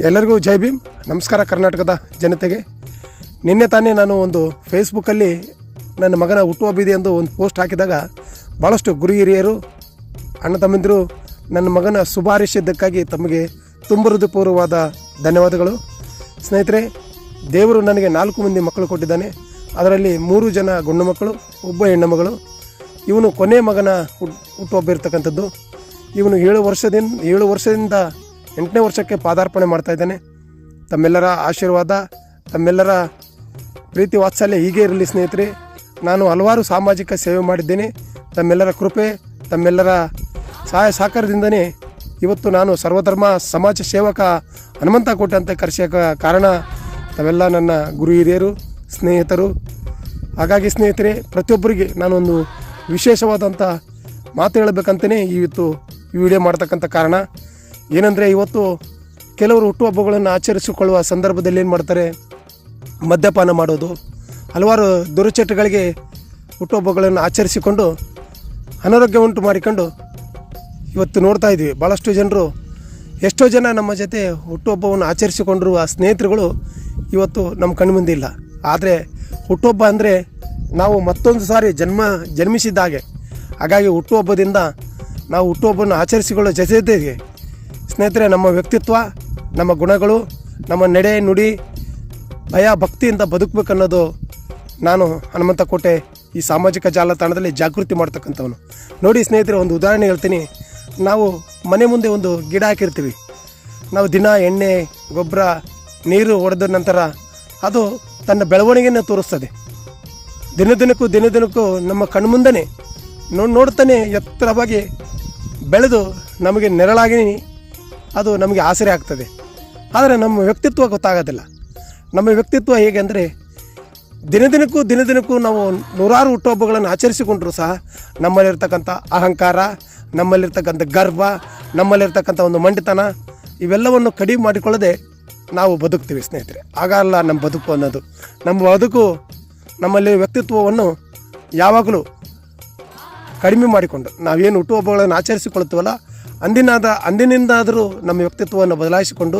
ಎಲ್ಲರಿಗೂ ಜೈ ಭೀಮ್. ನಮಸ್ಕಾರ ಕರ್ನಾಟಕದ ಜನತೆಗೆ. ನಿನ್ನೆ ತಾನೇ ನಾನು ಒಂದು ಫೇಸ್ಬುಕ್ಕಲ್ಲಿ ನನ್ನ ಮಗನ ಹುಟ್ಟುಹಬ್ಬಿದೆ ಎಂದು ಒಂದು ಪೋಸ್ಟ್ ಹಾಕಿದಾಗ ಭಾಳಷ್ಟು ಗುರು ಹಿರಿಯರು, ಅಣ್ಣ ತಮ್ಮಂದಿರು, ನನ್ನ ಮಗನ ಶುಭಾರಿಸಿದ್ದಕ್ಕಾಗಿ ತಮಗೆ ತುಂಬ ಹೃದಯಪೂರ್ವವಾದ ಧನ್ಯವಾದಗಳು. ಸ್ನೇಹಿತರೆ, ದೇವರು ನನಗೆ ನಾಲ್ಕು ಮಂದಿ ಮಕ್ಕಳು ಕೊಟ್ಟಿದ್ದಾನೆ. ಅದರಲ್ಲಿ ಮೂರು ಜನ ಗಂಡು ಮಕ್ಕಳು, ಒಬ್ಬ ಹೆಣ್ಣು ಮಗಳು. ಇವನು ಕೊನೆ ಮಗನ ಹುಟ್ ಹುಟ್ಟುಹಬ್ಬ ಇವನು ಏಳು ವರ್ಷದಿಂದ ಏಳು ವರ್ಷದಿಂದ ಎಂಟನೇ ವರ್ಷಕ್ಕೆ ಪಾದಾರ್ಪಣೆ ಮಾಡ್ತಾ ಇದ್ದೇನೆ. ತಮ್ಮೆಲ್ಲರ ಆಶೀರ್ವಾದ, ತಮ್ಮೆಲ್ಲರ ಪ್ರೀತಿ ವಾತ್ಸಲ್ಯ ಹೀಗೆ ಇರಲಿ ಸ್ನೇಹಿತರೆ. ನಾನು ಹಲವಾರು ಸಾಮಾಜಿಕ ಸೇವೆ ಮಾಡಿದ್ದೇನೆ. ತಮ್ಮೆಲ್ಲರ ಕೃಪೆ, ತಮ್ಮೆಲ್ಲರ ಸಹಾಯ ಸಹಕಾರದಿಂದನೇ ಇವತ್ತು ನಾನು ಸರ್ವಧರ್ಮ ಸಮಾಜ ಸೇವಕ ಹನುಮಂತ ಕೋಟೆ ಅಂತ ಕರೆಸೋಕ ಕಾರಣ ತಾವೆಲ್ಲ ನನ್ನ ಗುರು ಹಿರಿಯರು, ಸ್ನೇಹಿತರು. ಹಾಗಾಗಿ ಸ್ನೇಹಿತರೆ, ಪ್ರತಿಯೊಬ್ಬರಿಗೆ ನಾನೊಂದು ವಿಶೇಷವಾದಂಥ ಮಾತು ಹೇಳಬೇಕಂತಲೇ ಇವತ್ತು ಈ ವಿಡಿಯೋ ಮಾಡ್ತಕ್ಕಂಥ ಕಾರಣ. ಏನಂದರೆ ಇವತ್ತು ಕೆಲವರು ಹುಟ್ಟುಹಬ್ಬಗಳನ್ನು ಆಚರಿಸಿಕೊಳ್ಳುವ ಸಂದರ್ಭದಲ್ಲಿ ಏನು ಮಾಡ್ತಾರೆ? ಮದ್ಯಪಾನ ಮಾಡೋದು, ಹಲವಾರು ದುರುಚಟಗಳಿಗೆ ಹುಟ್ಟುಹಬ್ಬಗಳನ್ನು ಆಚರಿಸಿಕೊಂಡು ಅನಾರೋಗ್ಯ ಉಂಟು ಮಾಡಿಕೊಂಡು ಇವತ್ತು ನೋಡ್ತಾ ಇದ್ವಿ. ಭಾಳಷ್ಟು ಜನರು, ಎಷ್ಟೋ ಜನ ನಮ್ಮ ಜೊತೆ ಹುಟ್ಟುಹಬ್ಬವನ್ನು ಆಚರಿಸಿಕೊಂಡಿರುವ ಸ್ನೇಹಿತರುಗಳು ಇವತ್ತು ನಮ್ಮ ಕಣ್ಣು ಮುಂದೆ ಇಲ್ಲ. ಆದರೆ ಹುಟ್ಟುಹಬ್ಬ ಅಂದರೆ ನಾವು ಮತ್ತೊಂದು ಸಾರಿ ಜನ್ಮ ಜನ್ಮಿಸಿದ್ದ ಹಾಗೆ. ಹಾಗಾಗಿ ಹುಟ್ಟುಹಬ್ಬದಿಂದ ನಾವು ಹುಟ್ಟುಹಬ್ಬವನ್ನು ಆಚರಿಸಿಕೊಳ್ಳೋ ಜೊತೆಗೆ ಸ್ನೇಹಿತರೆ, ನಮ್ಮ ವ್ಯಕ್ತಿತ್ವ, ನಮ್ಮ ಗುಣಗಳು, ನಮ್ಮ ನಡೆ ನುಡಿ, ಭಯ, ಭಕ್ತಿಯಿಂದ ಬದುಕಬೇಕನ್ನೋದು ನಾನು ಹನುಮಂತ ಕೋಟೆ ಈ ಸಾಮಾಜಿಕ ಜಾಲತಾಣದಲ್ಲಿ ಜಾಗೃತಿ ಮಾಡ್ತಕ್ಕಂಥವನು. ನೋಡಿ ಸ್ನೇಹಿತರೆ, ಒಂದು ಉದಾಹರಣೆ ಹೇಳ್ತೀನಿ. ನಾವು ಮನೆ ಮುಂದೆ ಒಂದು ಗಿಡ ಹಾಕಿರ್ತೀವಿ. ನಾವು ದಿನ ಎಣ್ಣೆ, ಗೊಬ್ಬರ, ನೀರು ಹೊಡೆದ ನಂತರ ಅದು ತನ್ನ ಬೆಳವಣಿಗೆಯನ್ನು ತೋರಿಸ್ತದೆ. ದಿನ ದಿನಕ್ಕೂ ದಿನ ದಿನಕ್ಕೂ ನಮ್ಮ ಕಣ್ಮುಂದನೇ ನೋಡಿ ನೋಡ್ತಾನೆ ಎತ್ತರವಾಗಿ ಬೆಳೆದು ನಮಗೆ ನೆರಳಾಗಿ ಅದು ನಮಗೆ ಆಸರೆ ಆಗ್ತದೆ. ಆದರೆ ನಮ್ಮ ವ್ಯಕ್ತಿತ್ವ ಗೊತ್ತಾಗೋದಿಲ್ಲ. ನಮ್ಮ ವ್ಯಕ್ತಿತ್ವ ಹೇಗೆ ಅಂದರೆ ದಿನ ದಿನಕ್ಕೂ ದಿನ ದಿನಕ್ಕೂ ನಾವು ನೂರಾರು ಹುಟ್ಟುಹಬ್ಬಗಳನ್ನು ಆಚರಿಸಿಕೊಂಡರೂ ಸಹ ನಮ್ಮಲ್ಲಿರ್ತಕ್ಕಂಥ ಅಹಂಕಾರ, ನಮ್ಮಲ್ಲಿರ್ತಕ್ಕಂಥ ಗರ್ವ, ನಮ್ಮಲ್ಲಿರ್ತಕ್ಕಂಥ ಒಂದು ಮಂಡಿತನ, ಇವೆಲ್ಲವನ್ನು ಕಡಿಮೆ ಮಾಡಿಕೊಳ್ಳದೆ ನಾವು ಬದುಕ್ತೀವಿ ಸ್ನೇಹಿತರೆ. ಆಗಲ್ಲ ನಮ್ಮ ಬದುಕು ಅನ್ನೋದು. ನಮ್ಮ ಬದುಕು ನಮ್ಮಲ್ಲಿ ವ್ಯಕ್ತಿತ್ವವನ್ನು ಯಾವಾಗಲೂ ಕಡಿಮೆ ಮಾಡಿಕೊಂಡು, ನಾವೇನು ಹುಟ್ಟುಹಬ್ಬಗಳನ್ನು ಆಚರಿಸಿಕೊಳ್ತೀವಲ್ಲ ಅಂದಿನಾದ ಅಂದಿನಿಂದಾದರೂ ನಮ್ಮ ವ್ಯಕ್ತಿತ್ವವನ್ನು ಬದಲಾಯಿಸಿಕೊಂಡು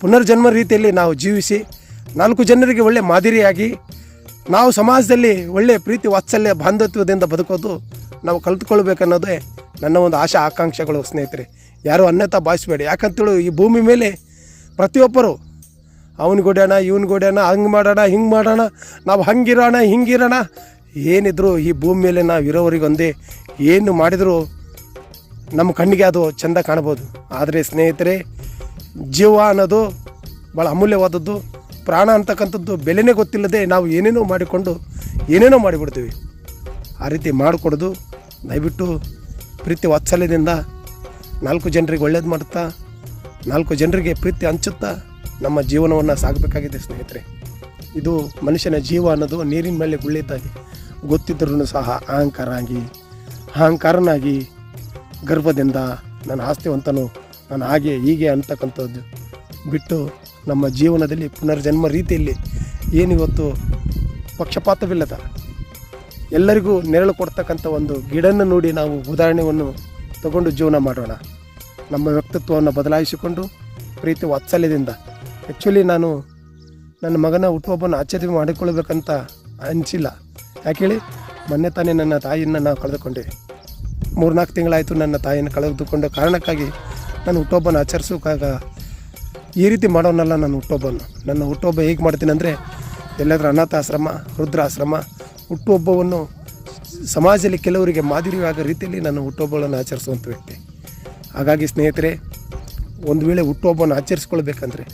ಪುನರ್ಜನ್ಮ ರೀತಿಯಲ್ಲಿ ನಾವು ಜೀವಿಸಿ ನಾಲ್ಕು ಜನರಿಗೆ ಒಳ್ಳೆ ಮಾದರಿಯಾಗಿ ನಾವು ಸಮಾಜದಲ್ಲಿ ಒಳ್ಳೆಯ ಪ್ರೀತಿ, ವಾತ್ಸಲ್ಯ, ಬಾಂಧವ್ಯದಿಂದ ಬದುಕೋದು ನಾವು ಕಲಿತುಕೊಳ್ಬೇಕನ್ನೋದೇ ನನ್ನ ಒಂದು ಆಶಾ, ಆಕಾಂಕ್ಷೆಗಳು ಸ್ನೇಹಿತರೆ. ಯಾರೂ ಅನ್ಯತಾ ಭಾವಿಸಬೇಡಿ. ಯಾಕಂತೇಳಿ ಈ ಭೂಮಿ ಮೇಲೆ ಪ್ರತಿಯೊಬ್ಬರು ಅವನ ಹೊಡ್ಯೋಣ ಇವನ ಹೊಡ್ಯೋಣ ಹಂಗೆ ಮಾಡೋಣ, ಹಿಂಗೆ ಮಾಡೋಣ, ನಾವು ಹಂಗಿರೋಣ, ಹಿಂಗಿರೋಣ, ಏನಿದ್ರು ಈ ಭೂಮಿ ಮೇಲೆ ನಾವು ಇರೋವರಿಗೊಂದೇ ಏನು ಮಾಡಿದರೂ ನಮ್ಮ ಕಣ್ಣಿಗೆ ಅದು ಚೆಂದ ಕಾಣ್ಬೋದು ಆದರೆ ಸ್ನೇಹಿತರೆ, ಜೀವ ಅನ್ನೋದು ಭಾಳ ಅಮೂಲ್ಯವಾದದ್ದು. ಪ್ರಾಣ ಅಂತಕ್ಕಂಥದ್ದು ಬೆಲೆನೇ ಗೊತ್ತಿಲ್ಲದೆ ನಾವು ಏನೇನೋ ಮಾಡಿಕೊಂಡು ಏನೇನೋ ಮಾಡಿಬಿಡ್ತೀವಿ. ಆ ರೀತಿ ಮಾಡಿಕೊಡೋದು ದಯವಿಟ್ಟು ಪ್ರೀತಿ ವಾತ್ಸಲ್ಯದಿಂದ ನಾಲ್ಕು ಜನರಿಗೆ ಒಳ್ಳೇದು ಮಾಡುತ್ತಾ, ನಾಲ್ಕು ಜನರಿಗೆ ಪ್ರೀತಿ ಹಂಚುತ್ತಾ ನಮ್ಮ ಜೀವನವನ್ನು ಸಾಗಬೇಕಾಗಿದೆ ಸ್ನೇಹಿತರೆ. ಇದು ಮನುಷ್ಯನ ಜೀವ ಅನ್ನೋದು ನೀರಿನ ಮೇಲೆ ಗುಳ್ಳಿತಾಗಿ ಗೊತ್ತಿದ್ದರೂ ಸಹ ಅಹಂಕಾರ ಆಗಿ ಅಹಂಕಾರನಾಗಿ ಗರ್ಭದಿಂದ ನಾನು ಆಸ್ತಿವಂತನು ನಾನು ಹಾಗೆ ಹೀಗೆ ಅಂತಕ್ಕಂಥದ್ದು ಬಿಟ್ಟು ನಮ್ಮ ಜೀವನದಲ್ಲಿ ಪುನರ್ಜನ್ಮ ರೀತಿಯಲ್ಲಿ ಏನಿವತ್ತು ಪಕ್ಷಪಾತವಿಲ್ಲದ ಎಲ್ಲರಿಗೂ ನೆರಳು ಕೊಡ್ತಕ್ಕಂಥ ಒಂದು ಗಿಡನ್ನು ನೋಡಿ ನಾವು ಉದಾಹರಣೆಯನ್ನು ತಗೊಂಡು ಜೀವನ ಮಾಡೋಣ. ನಮ್ಮ ವ್ಯಕ್ತಿತ್ವವನ್ನು ಬದಲಾಯಿಸಿಕೊಂಡು ಪ್ರೀತಿ ವಾತ್ಸಲ್ಯದಿಂದ. ಆ್ಯಕ್ಚುಲಿ ನಾನು ನನ್ನ ಮಗನ ಹುಟ್ಟುಹಬ್ಬನ ಆಚರಣೆ ಮಾಡಿಕೊಳ್ಬೇಕಂತ ಅನಿಸಿಲ್ಲ. ಯಾಕೇಳಿ ಮೊನ್ನೆ ತಾನೇ ನನ್ನ ತಾಯಿಯನ್ನು ನಾವು ಕಳೆದುಕೊಂಡೆ. ಮೂರ್ನಾಲ್ಕು ತಿಂಗಳಾಯಿತು ನನ್ನ ತಾಯಿಯನ್ನು ಕಳೆದುಕೊಂಡ ಕಾರಣಕ್ಕಾಗಿ ನಾನು ಹುಟ್ಟೊಬ್ಬನ ಆಚರಿಸೋಕ್ಕಾಗ ಈ ರೀತಿ ಮಾಡೋನಲ್ಲ ನಾನು ಹುಟ್ಟೊಬ್ಬನ ನನ್ನ ಹುಟ್ಟೊಬ್ಬ ಹೇಗೆ ಮಾಡ್ತೀನಿ ಅಂದರೆ ಎಲ್ಲಾದರೂ ಅನಾಥಾಶ್ರಮ ಹುಟ್ಟು ಹುಟ್ಟುಹಬ್ಬವನ್ನು ಸಮಾಜದಲ್ಲಿ ಕೆಲವರಿಗೆ ಮಾದರಿಯಾಗ ರೀತಿಯಲ್ಲಿ ನಾನು ಹುಟ್ಟುಹಬ್ಬಗಳನ್ನು ಆಚರಿಸುವಂಥ ವ್ಯಕ್ತಿ. ಹಾಗಾಗಿ ಸ್ನೇಹಿತರೆ, ಒಂದು ವೇಳೆ ಹುಟ್ಟುಹಬ್ಬವನ್ನು ಆಚರಿಸ್ಕೊಳ್ಬೇಕಂದ್ರೆ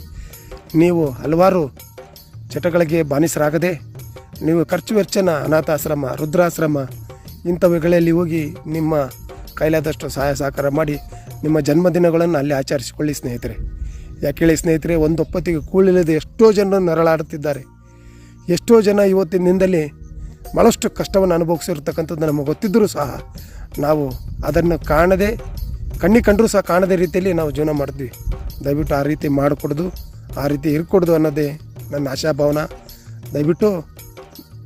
ನೀವು ಹಲವಾರು ಚಟಗಳಿಗೆ ಬಾನಿಸರಾಗದೆ ನೀವು ಖರ್ಚು ವೆಚ್ಚನ ಅನಾಥಾಶ್ರಮ ರುದ್ರಾಶ್ರಮ ಇಂಥವುಗಳಲ್ಲಿ ಹೋಗಿ ನಿಮ್ಮ ಕೈಲಾದಷ್ಟು ಸಹಾಯ ಸಹಕಾರ ಮಾಡಿ ನಿಮ್ಮ ಜನ್ಮದಿನಗಳನ್ನು ಅಲ್ಲಿ ಆಚರಿಸಿಕೊಳ್ಳಿ ಸ್ನೇಹಿತರೆ. ಯಾಕೆ ಹೇಳಿ ಸ್ನೇಹಿತರೆ, ಒಂದೊಪ್ಪತ್ತಿಗೆ ಕೂಳಿಲ್ಲದೆ ಎಷ್ಟೋ ಜನರು ನರಳಾಡುತ್ತಿದ್ದಾರೆ. ಎಷ್ಟೋ ಜನ ಇವತ್ತಿನಿಂದಲೇ ಭಾಳಷ್ಟು ಕಷ್ಟವನ್ನು ಅನುಭವಿಸಿರ್ತಕ್ಕಂಥದ್ದು ನಮಗೆ ಗೊತ್ತಿದ್ದರೂ ಸಹ ನಾವು ಅದನ್ನು ಕಾಣದೆ, ಕಣ್ಣಿಗೆ ಕಂಡರೂ ಸಹ ಕಾಣದೇ ರೀತಿಯಲ್ಲಿ ನಾವು ಜೀವನ ಮಾಡ್ತೀವಿ. ದಯವಿಟ್ಟು ಆ ರೀತಿ ಮಾಡಿಕೊಡ್ದು, ಆ ರೀತಿ ಇರ್ಕೊಡ್ದು ಅನ್ನೋದೇ ನನ್ನ ಆಶಾಭಾವನ. ದಯವಿಟ್ಟು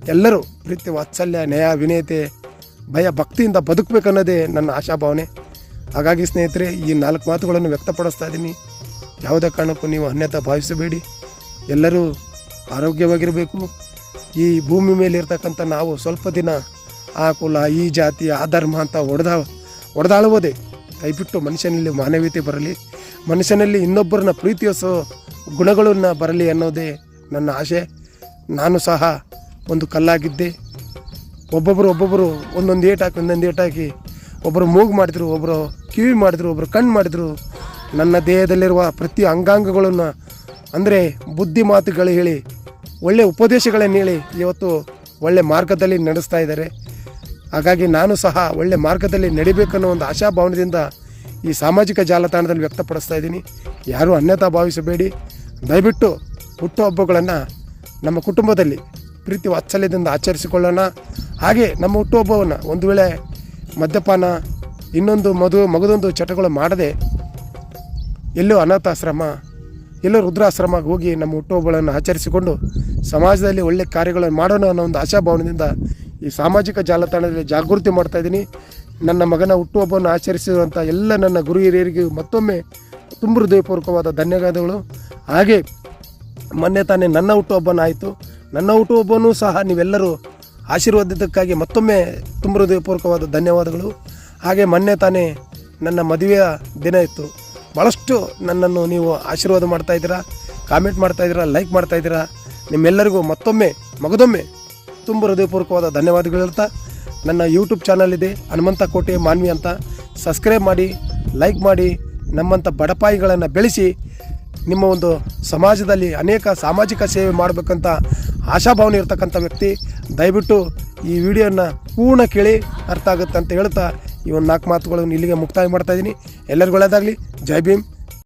ಎಲ್ಲರೂ ಪ್ರೀತಿ, ವಾತ್ಸಲ್ಯ, ನ್ಯಾಯ ವಿನಯತೆ ಭಯ ಭಕ್ತಿಯಿಂದ ಬದುಕಬೇಕನ್ನೋದೇ ನನ್ನ ಆಶಾಭಾವನೆ. ಹಾಗಾಗಿ ಸ್ನೇಹಿತರೆ, ಈ ನಾಲ್ಕು ಮಾತುಗಳನ್ನು ವ್ಯಕ್ತಪಡಿಸ್ತಾ ಇದ್ದೀನಿ. ಯಾವುದೇ ಕಾರಣಕ್ಕೂ ನೀವು ಅನ್ಯತಾ ಭಾವಿಸಬೇಡಿ. ಎಲ್ಲರೂ ಆರೋಗ್ಯವಾಗಿರಬೇಕು. ಈ ಭೂಮಿ ಮೇಲೆ ಇರ್ತಕ್ಕಂಥ ನಾವು ಸ್ವಲ್ಪ ದಿನ ಆ ಕುಲ, ಈ ಜಾತಿ, ಆ ಧರ್ಮ ಅಂತ ಹೊಡೆದ ಹೊಡೆದಾಳುವುದೇ ಕೈಬಿಟ್ಟು ಮನುಷ್ಯನಲ್ಲಿ ಮಾನವೀಯತೆ ಬರಲಿ. ಮನುಷ್ಯನಲ್ಲಿ ಇನ್ನೊಬ್ಬರನ್ನ ಪ್ರೀತಿಸೋ ಗುಣಗಳನ್ನು ಬರಲಿ ಅನ್ನೋದೇ ನನ್ನ ಆಶೆ. ನಾನು ಸಹ ಒಂದು ಕಲ್ಲಾಗಿದ್ದೆ. ಒಬ್ಬೊಬ್ಬರು ಒಬ್ಬೊಬ್ಬರು ಒಂದೊಂದು ಏಟ್ ಹಾಕಿ, ಒಂದೊಂದು ಏಟ್ ಹಾಕಿ ಒಬ್ಬರು ಮೂಗು ಮಾಡಿದ್ರು ಒಬ್ಬರು ಕಿವಿ ಮಾಡಿದ್ರು ಒಬ್ಬರು ಕಣ್ಣು ಮಾಡಿದ್ರು. ನನ್ನ ದೇಹದಲ್ಲಿರುವ ಪ್ರತಿ ಅಂಗಾಂಗಗಳನ್ನು ಅಂದರೆ ಬುದ್ಧಿ ಮಾತುಗಳು ಹೇಳಿ, ಒಳ್ಳೆ ಉಪದೇಶಗಳನ್ನು ಹೇಳಿ ಇವತ್ತು ಒಳ್ಳೆ ಮಾರ್ಗದಲ್ಲಿ ನಡೆಸ್ತಾ ಇದ್ದಾರೆ. ಹಾಗಾಗಿ ನಾನು ಸಹ ಒಳ್ಳೆ ಮಾರ್ಗದಲ್ಲಿ ನಡಿಬೇಕನ್ನೋ ಒಂದು ಆಶಾಭಾವನೆಯಿಂದ ಈ ಸಾಮಾಜಿಕ ಜಾಲತಾಣದಲ್ಲಿ ವ್ಯಕ್ತಪಡಿಸ್ತಾ ಇದ್ದೀನಿ. ಯಾರೂ ಅನ್ಯತಾ ಭಾವಿಸಬೇಡಿ. ದಯವಿಟ್ಟು ಹುಟ್ಟುಹಬ್ಬಗಳನ್ನು ನಮ್ಮ ಕುಟುಂಬದಲ್ಲಿ ಪ್ರೀತಿ ವಾತ್ಸಲ್ಯದಿಂದ ಆಚರಿಸಿಕೊಳ್ಳೋಣ. ಹಾಗೆ ನಮ್ಮ ಹುಟ್ಟುಹಬ್ಬವನ್ನು ಒಂದು ವೇಳೆ ಮದ್ಯಪಾನ, ಇನ್ನೊಂದು ಮದು, ಮಗದೊಂದು ಚಟಗಳು ಮಾಡದೆ ಎಲ್ಲೋ ಅನಾಥಾಶ್ರಮ, ಎಲ್ಲೋ ರುದ್ರಾಶ್ರಮಕ್ಕೆ ಹೋಗಿ ನಮ್ಮ ಹುಟ್ಟುಹಬ್ಬಗಳನ್ನು ಆಚರಿಸಿಕೊಂಡು ಸಮಾಜದಲ್ಲಿ ಒಳ್ಳೆ ಕಾರ್ಯಗಳನ್ನು ಮಾಡೋಣ ಅನ್ನೋ ಒಂದು ಆಶಾಭಾವನೆಯಿಂದ ಈ ಸಾಮಾಜಿಕ ಜಾಲತಾಣದಲ್ಲಿ ಜಾಗೃತಿ ಮಾಡ್ತಾ ಇದ್ದೀನಿ. ನನ್ನ ಮಗನ ಹುಟ್ಟುಹಬ್ಬವನ್ನು ಆಚರಿಸಿರುವಂಥ ಎಲ್ಲ ನನ್ನ ಗುರು ಹಿರಿಯರಿಗೆ ಮತ್ತೊಮ್ಮೆ ತುಂಬ ಹೃದಯಪೂರ್ವಕವಾದ ಧನ್ಯವಾದಗಳು. ಹಾಗೆ ಮೊನ್ನೆ ತಾನೇ ನನ್ನ ಹುಟ್ಟುಹಬ್ಬನ ಆಯಿತು. ನನ್ನ ಹುಟ್ಟುಹಬ್ಬನೂ ಸಹ ನೀವೆಲ್ಲರೂ ಆಶೀರ್ವಾದಕ್ಕಾಗಿ ಮತ್ತೊಮ್ಮೆ ತುಂಬ ಹೃದಯಪೂರ್ವಕವಾದ ಧನ್ಯವಾದಗಳು. ಹಾಗೆ ಮೊನ್ನೆ ತಾನೇ ನನ್ನ ಮದುವೆಯ ದಿನ ಇತ್ತು. ಭಾಳಷ್ಟು ನನ್ನನ್ನು ನೀವು ಆಶೀರ್ವಾದ ಮಾಡ್ತಾ ಇದ್ದೀರಾ, ಕಾಮೆಂಟ್ ಮಾಡ್ತಾ ಇದ್ದೀರಾ, ಲೈಕ್ ಮಾಡ್ತಾ ಇದ್ದೀರಾ. ನಿಮ್ಮೆಲ್ಲರಿಗೂ ಮತ್ತೊಮ್ಮೆ, ಮಗದೊಮ್ಮೆ ತುಂಬ ಹೃದಯಪೂರ್ವಕವಾದ ಧನ್ಯವಾದಗಳು ಹೇಳ್ತಾ, ನನ್ನ ಯೂಟ್ಯೂಬ್ ಚಾನಲ್ ಇದೆ, ಹನುಮಂತ ಕೋಟೆ ಮಾನ್ವಿ ಅಂತ. ಸಬ್ಸ್ಕ್ರೈಬ್ ಮಾಡಿ ಲೈಕ್ ಮಾಡಿ, ನಮ್ಮಂಥ ಬಡಪಾಯಿಗಳನ್ನು ಬೆಳೆಸಿ ನಿಮ್ಮ ಒಂದು ಸಮಾಜದಲ್ಲಿ ಅನೇಕ ಸಾಮಾಜಿಕ ಸೇವೆ ಮಾಡಬೇಕಂತ ಆಶಾಭಾವನೆ ಇರ್ತಕ್ಕಂಥ ವ್ಯಕ್ತಿ, ದಯವಿಟ್ಟು ಈ ವಿಡಿಯೋನ ಪೂರ್ಣ ಕೇಳಿ ಅರ್ಥ ಆಗುತ್ತೆ ಅಂತ ಹೇಳ್ತಾ ಈ ಒಂದು ನಾಲ್ಕು ಮಾತುಗಳನ್ನು ಇಲ್ಲಿಗೆ ಮುಕ್ತಾಯ ಮಾಡ್ತಾ ಇದ್ದೀನಿ. ಎಲ್ಲರಿಗೂ ಒಳ್ಳೆಯದಾಗಲಿ. ಜೈ ಭೀಮ್.